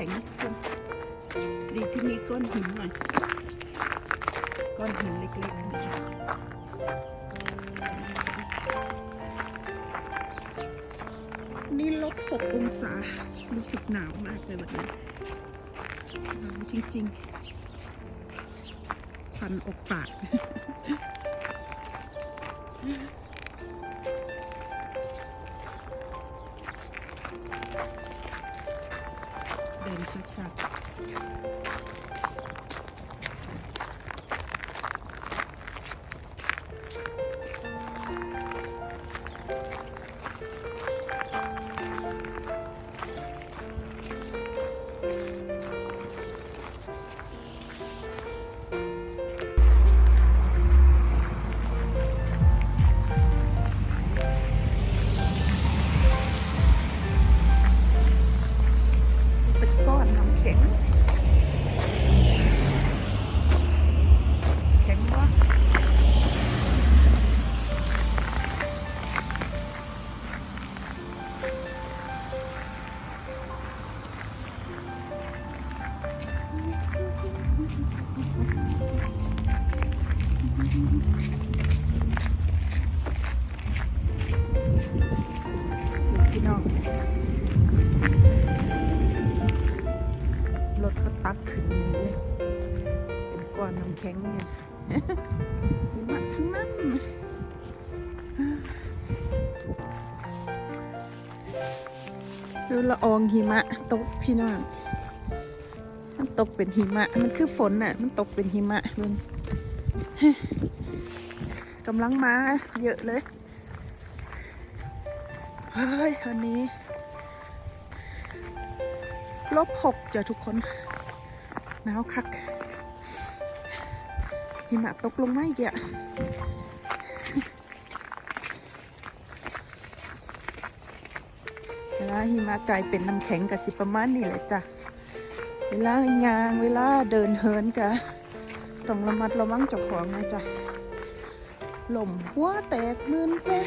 ข็งคนดีที่มีก้อนหินหน่อยก้อนหินเล็กๆนะคะนี่ลบหกองศารู้สึกหนาวมากเลยวันนี้หนาวจริงๆควันอบปาก เดิ อองหิมะตกพี่น้องมันตกเป็นหิมะ มันคือฝนน่ะ มันตกเป็นหิมะมึงกำลังมาเยอะเลยเฮ้ยวันนี้ลบหกจ้ะทุกคนหนาวคักหิมะตกลงมาอีกอะาหิมะกลายเป็นน้ำแข็งกับสิประมาณนี้แหละจ้ะ เวลายางเวลาเดินเหินกะต้องระมัดระวังเจ้าของนะจ๊ะลมหัวแตกมืนแน่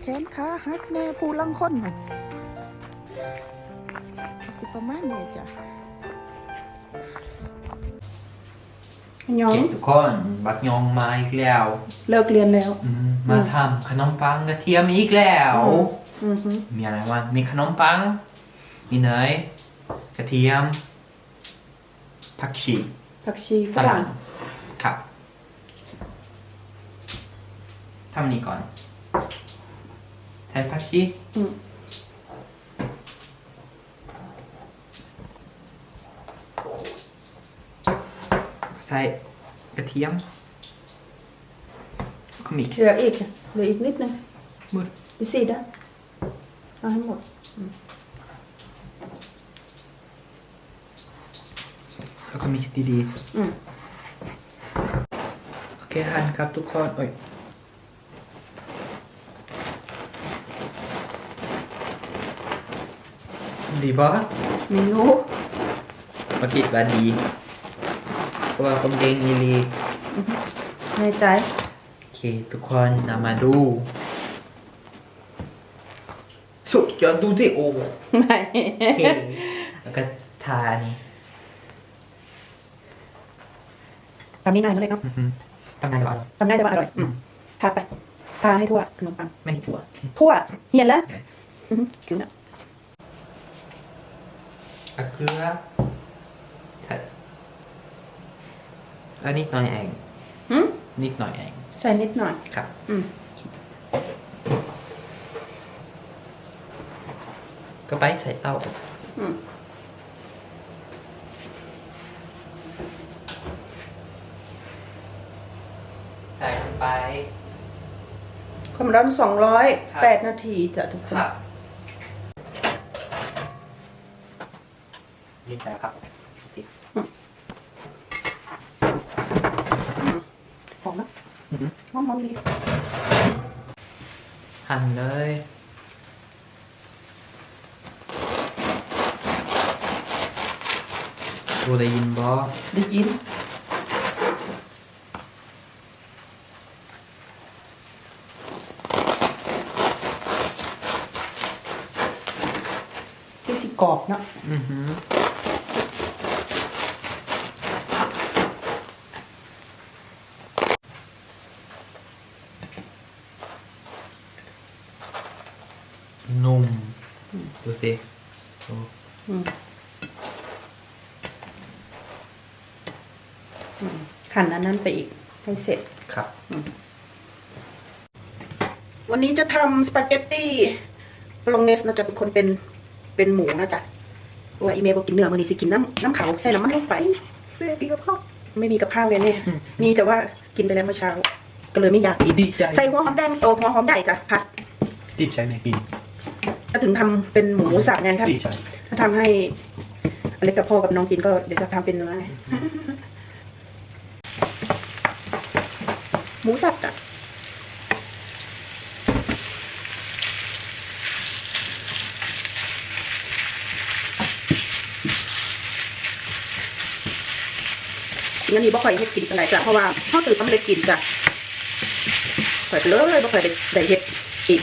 แขนขาหักแน่ผู้ลังคนน่ะสิประมาณนี้จ้ะยอโองเคทุกคนบักยองมาอีกแล้ว เลิกเรียนแล้วอืมมาทำขนมปังกระเทียมอีกแล้วอือฮึ มีอะไรบ้างมีขนมปัง มีเนยกระเทียมผักชีผักชีฝรั่งครับทำนี้ก่อนใส่ผักชีอืมใส่กระเทียมก็มิกซ์เหลืออีกเหลืออีกนิดนึงมืดอีกสี่ด้าน เอาให้หมดแล้วก็มิกซ์ดีอืมๆ โอเคหั่นครับทุกคนโอ้ยดีปะเมนูมาคิดว่าดี เพราะว่าผมเก่งอีหลี ในใจ โอเค ทุกคนนำมาดู สุดยอดดูสิโอ้โไม่อเคแล้วก็ทานี่ทำนี่นายมาเลยเนาะอื้อหือทำงานหรอทำง่ายแต่ว่าอร่อยอืมทาไปทาให้ทั่วขนมปังไม่ถั่วทั่วเหียนแล้วอือฮึกินอะอะเกลือใส่แล้วนิดหน่อยเองหืมนิดหน่อยเองใส่นิดหน่อยครับ อืม ก็ไปใส่เต้าอืมใส่ลงไป ความร้อนสองร้อยครับ แปดนาทีจ้ะทุกคนยินแล้วครับสิหอมนะหอมหอมดีหั่นเลย ดูได้ยินบอได้ยินที่สิกรอบเนาะ อือหือนุ่มดูสิโอ้ อืมอืมหั่น อันนั้นไปอีกให้เสร็จครับ วันนี้จะทำสปาเกตตี้โลงเนสนะจ๊ะเป็นคนเป็นเป็นหมูนะจ๊ะเพราะว่าอีเมลบอกกินเนื้อมันนี้สิกินน้ำน้ำขาวใส่น้ำมันลงไปไม่ได้กินกับข้าวไม่มีกับข้าวเลยเนี่ยมีแต่ว่ากินไปแล้วเมื่อเช้า ก็เลยไม่อยากกินดีใจใส่หัวหอมแดงโอ้หัวหอมใหญ่จ้ะผัดดีใจไหมกินจะถึงทำเป็นหมูสับไงครับดีใจถ้าทำให้อเล็กกับพ่อกับน้องกินก็เดี๋ยวจะทำเป็นเนื้อไง หมูสับจ้ะงๆอันนี้บ่ค่อยเฮ็ดกินกันไหนจ้ะเพราะว่าพ่อตื่นสำเร็จกินจ้ะข่อยเลยบ่ค่อยได้ได้เฮ็ดกิน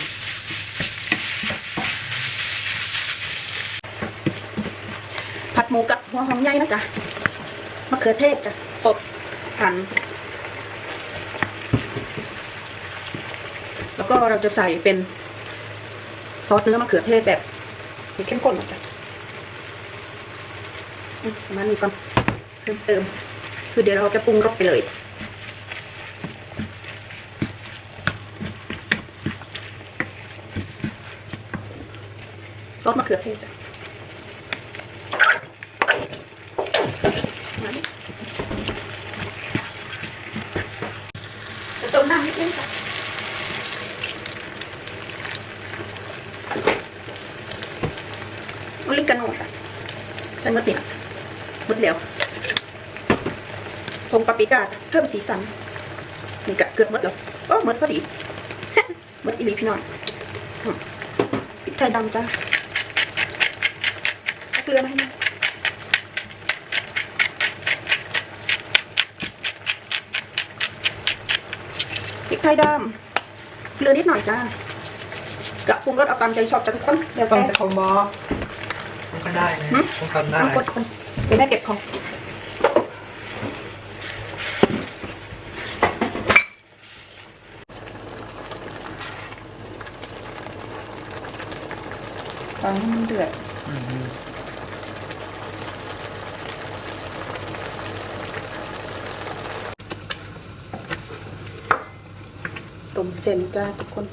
ผัดหมูกับหัวหอมใหญ่นะจ๊ะมะเขือเทศจ้ะสดหั่น แล้วก็เราจะใส่เป็นซอสเนื้อมะเขือเทศแบบเข้มข้นนะจ๊ะอืมประมาณนี้ก่อนเพิ่มเติม คือเดี๋ยวเราจะปรุงรสไปเลยซอสมะเขือเทศจ้ะ มาดิจะเติมน้ำนิดนึงค่ะ ออลิกาโน่ค่ะใส่มดเนี่ยมดเหลวผงปาปริก้าเพิ่มสีสันนี่กะเกือบหมดแล้วโอ้หมดพอดีหมดอีลีพี่น้องพริกไทยดำจ้าเกลือมาให้หน่พริกไทยดำเกลือนิดหน่อยจ้ากะปรุงรสเอาตามใจชอบจ้ะทุกคนเดี๋ยวต้องแกจะเขาบอมันก็ ได้นะหึต้องทำได้ เอากดคนเดี๋ยวแม่เก็บของฟังให้มันเดือดอือหือต้มเส้นจ้าทุกคน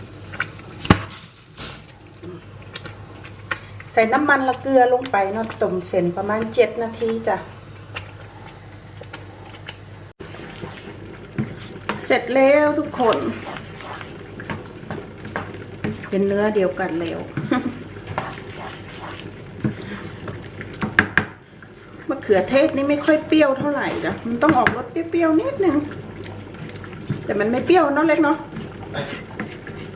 ส่น้ำมันและเกลือลงไปเนาะต้มเส้นประมาณเจ็ดนาทีจ้ะ เสร็จแล้วทุกคน เป็นเนื้อเดียวกันแล้วมะเขือเทศนี่ไม่ค่อยเปรี้ยวเท่าไหร่จ้ะมันต้องออกรสเปรี้ยวๆนิดนึง แต่มันไม่เปรี้ยวเนาะเล็กเนาะ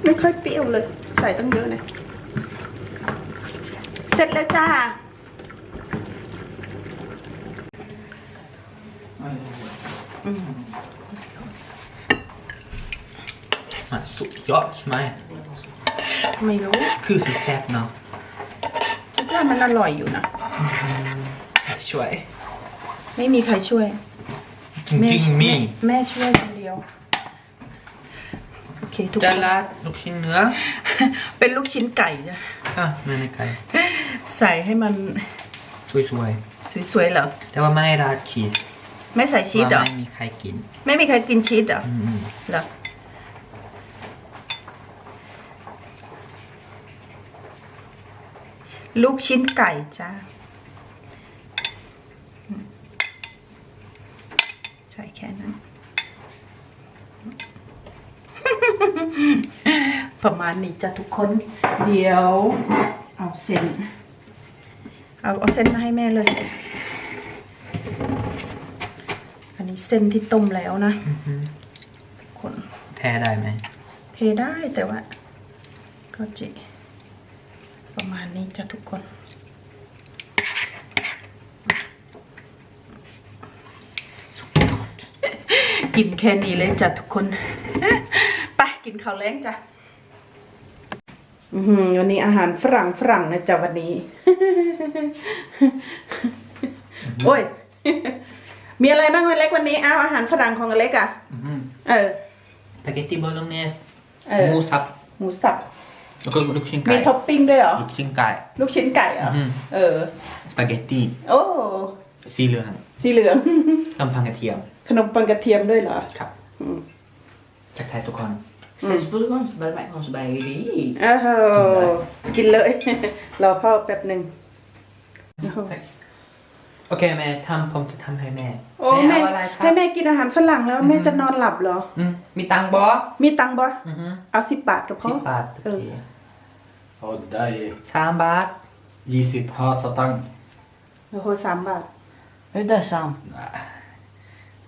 ไม่ค่อยเปรี้ยวเลย ใส่ตั้งเยอะนะ เสร็จแล้วจ้าอืมอะสุดยอดใช่ไหม ไม่รู้คือสุดแซ่บเนาะคิดว่ามันอร่อยอยู่นะ ช่วย ไม่มีใครช่วย จริงๆมีแแม่ช่วยคนเดียว โอเคทุกจะคนราดลูกชิ้นเนื้อเป็นลูกชิ้นไก่จ้ะ อะไม่ในไก่ ใส่ให้มันสวยสวยๆเหรอ ๆแต่ว่าไม่ราดชีสไม่ใส่ชีสเหรอ ว่าไม่มีใครกิน ไม่มีใครกินชีสเหรออืมเหรอลูกชิ้นไก่จ้าอืมใส่แค่นั้น ประมาณนี้จ้ะทุกคน เดี๋ยว เอาเส้น เอาเอาเส้นมาให้แม่เลย อันนี้เส้นที่ต้มแล้วนะอือหือทุกคนแท้ได้ไหม เทได้แต่ว่า ก็จิประมาณนี้จ้ะทุกคนกินแค่นี้เลยจ้ะทุกคน ไปกินข้าวแล้งจ้ะอือหือ วันนี้อาหารฝรั่งฝรั่งนะจ๊ะวันนี้ โอ้ย มีอะไรบ้างวันเล็กวันนี้ อ้าวอาหารฝรั่งของอเล็กอะ Mhm. เออ Spaghetti bolognese. เออหมูสับหมูสับแล้วก็ลูกชิ้นมีไก่ท็อปปิ้งด้วยเหรอ ลูกชิ้นไก่ ลูกชิ้นไก่เหรออมเออ สปาเกตตี้ โอ้ สีเหลือง สีเหลืองน้ำพังกระเทียม ขนมปังกระเทียมด้วยเหรอ ครับอืมจากไทยทุกคน Steeds Boulevard, bij mij was bij jullie. อ้าวกินเลย รอพ่อแป๊บหนึ่งโอ้โหโอเคแม่ทำผมจะทำให้แม่โอ้แม่เอาอะไรครัให้บแม่กินอาหารฝรั่งแล้วแม่จะนอนหลับเหรออืมมีตังค์บอมีตังค์บ่อือฮึเอาสิบบาทก็พอสิบบาทโอเอเคอ Ja, det där är สามบาท Gisip Hasatang. โอ้โหสามบาท Är det Sam? Nej.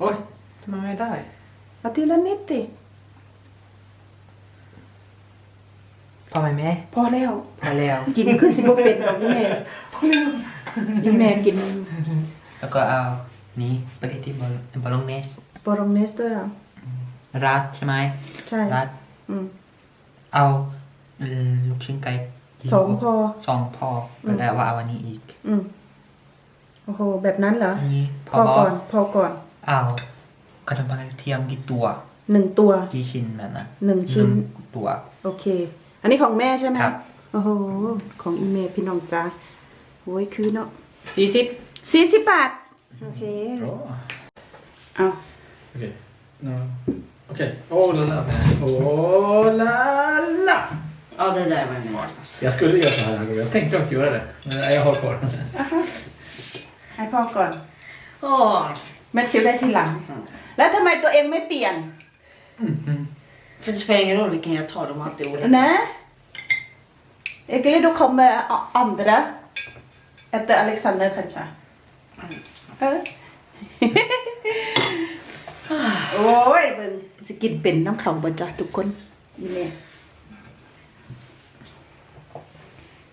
Oj, ทำไมไม่ได้เอาทีละนิดติ พอไหมแม่พอแล้วพอแล้ว กินคือสิบ่เป็นดอกนี่แม่นี่แม่กินแล้วก็เอานี้สปาเกตตี้บอลบอลงเนสโบโรเนสด้วยเหรอรัดใช่ไหมใช่รัดอืมเอาอืมลูกชิ้นไก่สองพอสองพอแล้วได้ว่าเอาอันนี้อีก อืมโอ้โหแบบนั้นเหรออันนี้พพออบอก่อน พอก่อนเอากระเทียมกระเทียมกี่ตัวหนึ่งตัวกี่ชิ้นแบบนะหนึ่งชิ้นตัว โอเค อันนี้ของแม่ใช่ไหมครับ โอ้โห ของอีเมลพี่น้องจ้าโอ้ยคือเนาะสี่สิบสี่สิบบาท โอเค Bra. เอา Okej. No. Okej. Åh la la. Åh la la. Ja, det där var med. Jag skulle göra så här. Jag tänkte också göra det. Men nej, jag har kvar. ให้พ่อก่อน Åh, แม่ทิวได้ทีหลัง แล้วทำไมตัวเองไม่เปลี่ยน för det spelar ingen roll vilken jag tar, de har alltid olika. Nej. Eller då kommer a- andra efter Alexander kanske. Eller? โอ้ยเบิ่งสกินเป็นน้ำเขาบ่จ้ะทุกคนอีเมล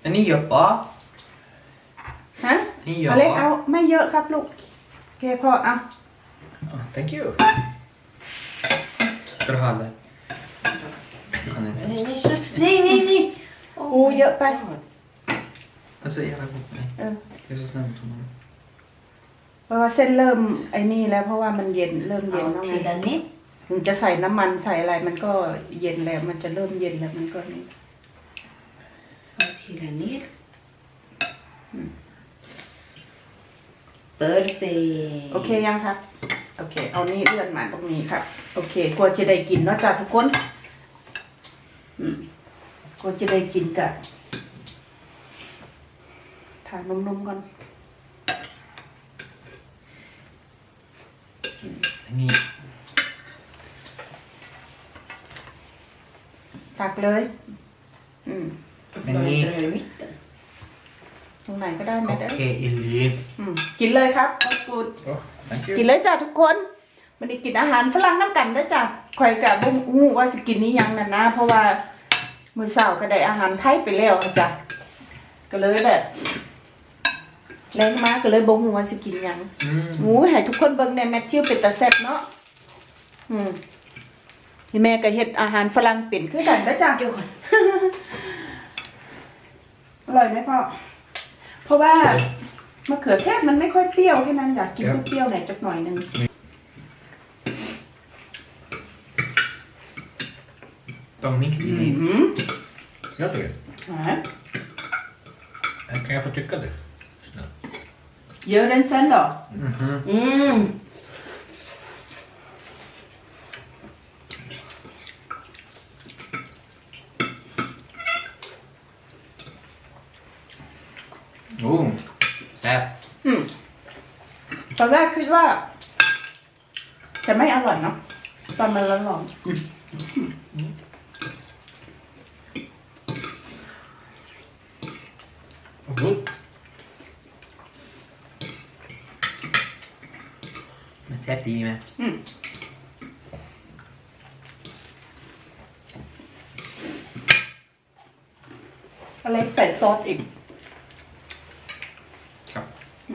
อันนี้เยอะปะ ฮะ นี่เยอะ เอาเล็ก ปะ เอาไม่เยอะครับลูก โอเคพ่อเอา Oh, thank you. Ska du ha det? Kan jag- Nej, nej, så- nej, nej, nej. โอ้เยอะไป Alltså, jag har gått mig. เออ Jag är så snäll mot honom. เพราะว่าเส้นเริ่มไอ้นี่แล้วเพราะว่ามันเย็นเริ่มเย็นแล้ว Ja, ไง trilla ner. ถึงจะใส่น้ำมันใส่อะไรมันก็เย็นแล้ว มันจะเริ่มเย็นแล้วมันก็นี่ Ja, trilla ner. Perfekt. โอเคยังครับโอเค เอานี่เลื่อนมาตรงนี้ครับโอเคกลัวจะได้กินเนาะจ้ะทุกคนอืม กลัวจะได้กินกะทานนมๆก่อนอันนี้ตักเลย อืม Får jag inte det här i mitten? ตรงไหนก็ได้ไหมโอเด้อเคอิลีอืมกินเลยครับขอบคุณ Oh, thank กิน you. เลยจ้ะทุกคนมันนี้กินอาหารฝรั่งน้ำกันได้อจ้ะคอยกับบุ้งงูว่าสิกินนี้ยังนั่นนะ เพราะว่า มื้อเช้าก็ได้อาหารไทยไปแล้วอะจ้ะก็เลยแบบแรงมากก็เลยบ่ฮู้ว่าสิกินหยังอืมหมูให้ทุกคนเบิ่งในแมทธิวเป็นตาแซ่บเนาะอืมนี่แม่ก็เฮ็ดอาหารฝรั่งเป็นคือกันนะจ้ะอร่อยไหมพ่อเพราะว่ามะเขือเทศมันไม่ค่อยเปรี้ยวแค่นั้นอยากกินเปรี้ยวๆหน่อยจักหน่อยหนึง ต้องมิกซ์อิลีอืม Jag tycker. ฮะ Kan jag få tycka det? Snälla. เยอะเล่นเส้นเหรออือฮึ Mm. โอ้แซ่บอืมตอนแรกคิดว่า จะไม่อร่อยเนาะตอนมันร้อน Oh, god. มันแซ่บดีไหม ๆอืม อะไรใส่ซอสอีก ครับอ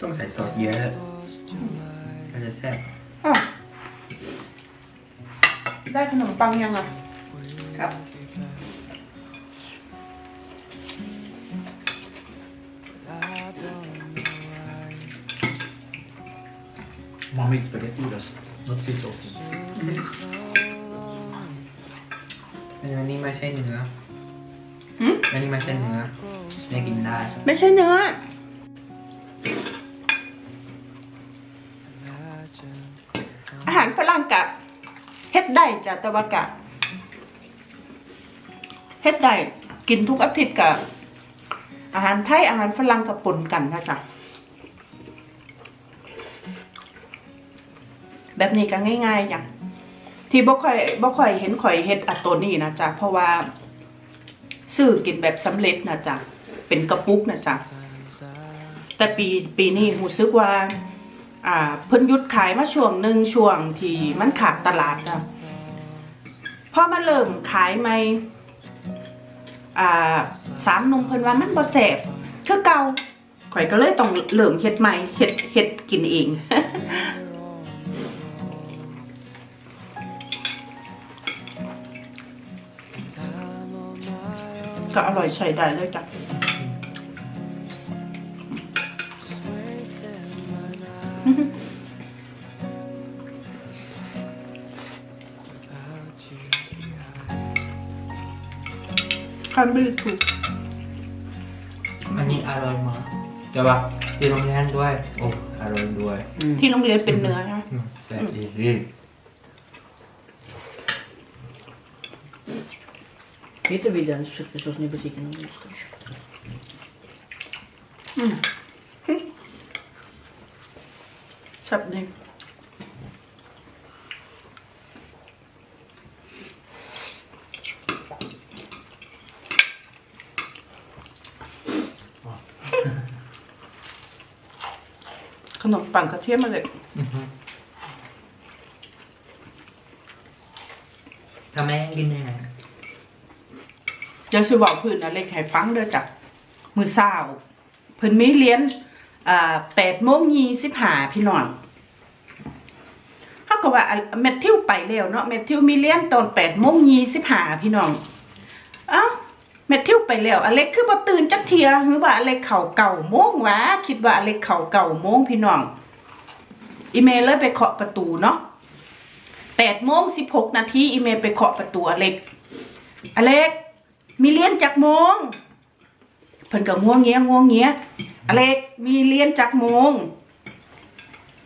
ต้องใส่ซอสเยอะก็จะแซ่บอ้าวได้ขนมปังยังอะครับ Mom made spaghetti with us, not sea salt. อันนี้ไม่ใช่เนื้อหืมอันนี้ไม่ใช่เนื้อแม่กินได้ ไม่ใช่เนื้อ อาหารฝรั่งกะเฮ็ดได้จ้ะแต่ว่ากะเฮ็ดได้กินทุกอาทิตย์กะอาหารไทยอาหารฝรั่งกับปนกันนะจ๊ะ แบบนี้ก็ง่ายๆอย่าง ที่บ่ค่อยบ่ค่อยเห็นข่อยเฮ็ดอัตตัวนี้นะจ๊ะเพราะว่าซื้อกินแบบสำเร็จนะจ๊ะเป็นกระปุกนะจ๊ะแต่ปีปีนี้รู้สึกว่า อ่าเพิ่นหยุดขายมาช่วงหนึ่งช่วงที่มันขาดตลาดนะพอมาเริ่มขายใหม่อ่าสามนุ่มเพิ่นว่ามันบ่แสบคือเก่าข่อยก็เลยต้องเริ่มเฮ็ดใหม่เฮ็ดเฮ็ดกินเอง ก็อร่อยใช้ได้เลยจ้ะคันไม่ได้ถูก อันนี้อร่อยมากแต่ว่าที่โรงเรียนด้วย โอ้อร่อยด้วย ที่โรงเรียนเป็นเนื้อใช่ไหมอืมแต่ดี ดี Heter vi den köttfärssåsen i butiken om du ska köpa? ชอบดีขนมปังกระ เทียมมาเลยอือฮึทำไมกินได้ไงเจะสิบอกพื้นอะไรแข่ฟังเด้อจ้ะมือเศร้าเพิ่นมีเรียนอ่าแปดโมงยี่สิบห้าพี่น้องเขาก็ว่าอะแมทิวไปแล้วเนาะแมทิวมีเรียนตอนแปดโมงยี่สิบห้าพี่น้องเอ้าแมทิวไปแล้วอเล็กคือบ่ตื่นจักเทียหรือว่าอเล็กเข่าเก่าโมงวะคิดว่าอเล็กเข่าเก่าโมงพี่น้องอีเมลเลยไปเคาะประตูเนาะแปดโมงสิบหกนาทีอีเมลไปเคาะประตูอเล็ก อเล็ก มีเรียนจักโมงเพิ่นก็ง่วงเงี้ยง่วงเงี้ยอเล็กมีเรียนจักโมง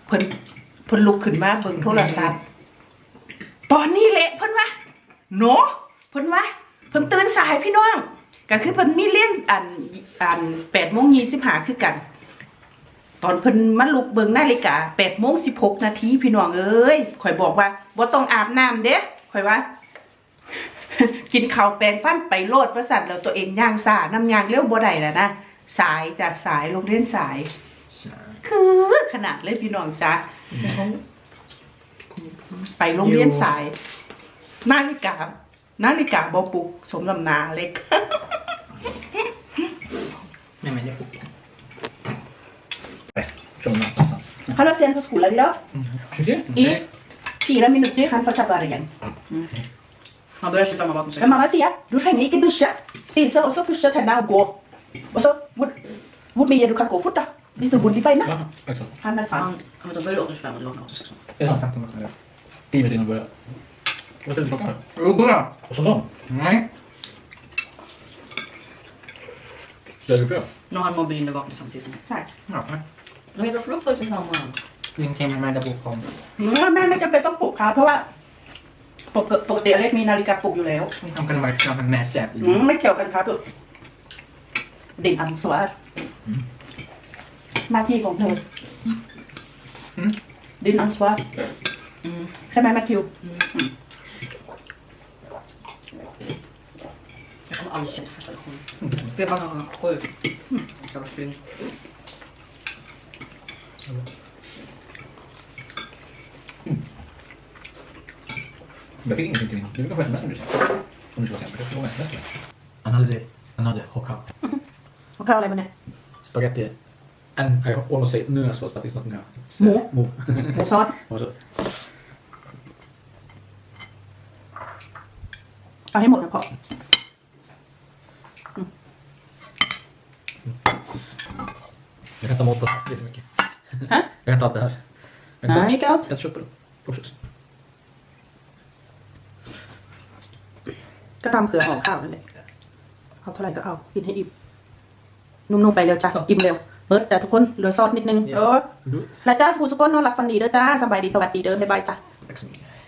เพิ่นเพิ่นลุกขึ้นมาเบิ่งโทรศัพท์ตอนนี้แหละเพิ่นว่าเนเพิ่นว่าเพิ่นตื่นสายพี่น้องก็คือเพิ่นมีเรียนอันอันแปดโมงยี่สิบห้าคือกัน ตอนเพิ่นมาลุกเบิ่งนาฬิกาแปดโมงสิบหกนาทีพี่น้องเอ้ยข่อยบอกว่าบ่ต้องอาบน้ำเด้ข่อยว่า กินข้าวแปลงฟันไปโลดประสันแล้วตัวเองย่างสาน้ำยางเลี้ยวบ่ได้แล้วนะสายจากสายโรงเรียนสาย คือขนาดเลยพี่น้องจ้ะไปโรงเรียนสาย นาฬิกา นาฬิกาบอปลุก สมลำหนาเล็ก ไม่ไม่ได้ปลุก Kör med nattan. Har du sen på skolan idag? Okej. I fyra minuter han får ta början. Han börjar 25 bakom sig. Men mamma säger, du trenger ikke dusje. Spise, og så pushe tenna og gå. Og så, hvor, hvor mye du kan gå fort da? Hvis du har vondt i beina. Ja, exakt. Han er sånn. Han, han vet, börjar 85 eller vaknar 86. Är det 15 minuter? Ja. 10 minuter innan vi börjar. Vad ställde klockan för? Jo, bra. Och så dagen? Nej. Ska jag göra? Nu har han mobilen där vaknar samtidigt. ใช่ Ja, De heter frukost tillsammans. จริงๆไม่ได้ปลุกผมอืมแม่ไม่จำเป็นต้องปลุกครับเพราะว่า ปกติปกติอเล็กมีนาฬิกาปลุกอยู่แล้วไม่ทำกันไว้ทำกันแมสแจกอืมไม่เกี่ยวกันครับดิ่งอันสวะหน้าที่ของเธอดินอันสวะ Mm. ใช่ไหมแมทธิว Jag kommer aldrig känna första lektionen. Det är bara klockan sju. Jag ska vara fin. Jag fick ingenting till min. Du brukar få sms när du kör. Om du ska vara sen. Jag fick sms med. Another day, another hook up. ของเขาอะไรมาเนี่ย Spaghetti And I almost say nösås, that is not nö. It's, Mo. uh, Mo. หมูซอส Morsås. เอาให้หมดนะพ่อ Jag kan ta mat på det här, det är för mycket. Hä? Jag kan ta allt det här. Jag kan ta- Nej, gott. Jag köper plockjus. ก็ตามเผื่อห่อข้าวนั่นแหละเอาเท่าไหร่ก็เอากินให้อิ่มนุ่มๆไปเร็วจ้ะอิ่มเร็วเบิร์ดแต่ทุกคนเหลือซอสนิดนึง Yes. เออ Du, แล้วจ้าสกูสุกคนนอนหลับฝันดีเด้อจ้าสบายดีสวัสดีเด้อบ๊ายบายจ้ะ tack så mycket.